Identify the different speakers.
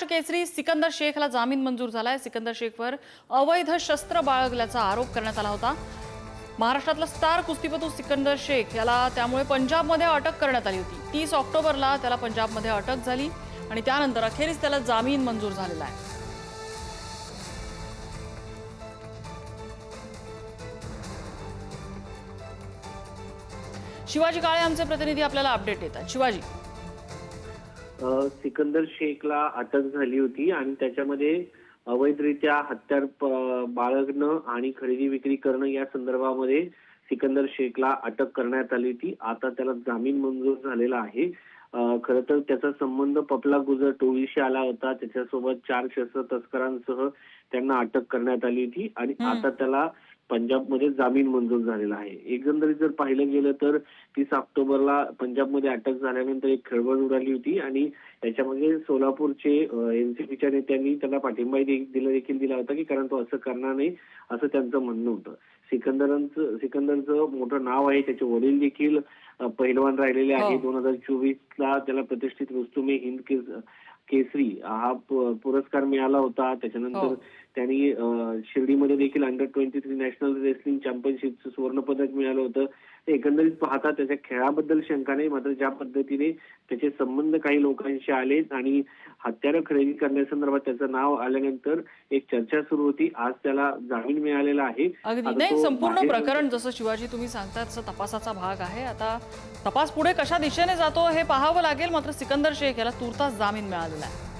Speaker 1: महाराष्ट्र केसरी सिकंदर शेखला जामीन मंजूर झालाय. सिकंदर शेखवर अवैध शस्त्र बाळगल्याचा आरोप करण्यात आला होता. महाराष्ट्रातला स्टार कुस्तीपटू सिकंदर शेख याला त्यामुळे पंजाबमध्ये अटक करण्यात आली होती. तीस ऑक्टोबरला त्याला पंजाबमध्ये अटक झाली आणि त्यानंतर अखेरीस त्याला जामीन मंजूर झालेला आहे. शिवाजी काळे आमचे प्रतिनिधी आपल्याला अपडेट देतात. शिवाजी.
Speaker 2: सिकंदर शेखला अटक झाली होती आणि त्याच्यामध्ये अवैधरित्या हत्यार बाळगणं आणि खरेदी विक्री करणं या संदर्भामध्ये सिकंदर शेखला अटक करण्यात आली होती. आता त्याला जामीन मंजूर झालेला आहे. खरं तर त्याचा संबंध पपला गुजर टोळीशी आला होता. त्याच्यासोबत चार शस्त्र तस्करांसह त्यांना अटक करण्यात आली होती. आणि. आता त्याला पंजाबमध्ये जामीन मंजूर झालेला आहे. एकंदरीत जर पाहिलं गेलं तर तीस ऑक्टोबरला पंजाबमध्ये अटक झाल्यानंतर एक खळबळ उडाली होती आणि याच्यामध्ये सोलापूरचे एनसीपीच्या नेत्यांनी त्याला पाठिंबा दिला देखील दिला होता की कारण तो असं करणार नाही असं त्यांचं म्हणणं होतं. सिकंदरांचं सिकंदरचं मोठं नाव आहे त्याचे वडील देखील पहिलवान राहिलेले आहे
Speaker 1: हो.
Speaker 2: दोन हजार चोवीस ला त्याला प्रतिष्ठित रुस्तुमे हिंद केस- केसरी हा पुरस्कार मिळाला होता.
Speaker 1: हो.
Speaker 2: त्याच्यानंतर त्यांनी अ, शिर्डीमध्ये देखील under twenty three national wrestling चॅम्पियनशिपचं सुवर्ण पदक मिळालं होतं. ते एकंदरीत पाहता त्याच्या खेळाबद्दल शंका नाही मात्र ज्या पद्धतीने त्याचे संबंध काही लोकांशी आले आणि हत्यारं खरेदी करण्यासंदर्भात त्याचं नाव आल्यानंतर एक चर्चा सुरू होती. आज त्याला जामीन मिळालेला आहे.
Speaker 1: नाही संपूर्ण प्रकरण जसं शिवाजी तुम्ही सांगता तसं तपासाचा भाग आहे. आता तपास पुढे कशा दिशेने जातो हे पाहावं लागेल. मात्र सिकंदर शेख याला तुर्तास जामीन मिळालेला आहे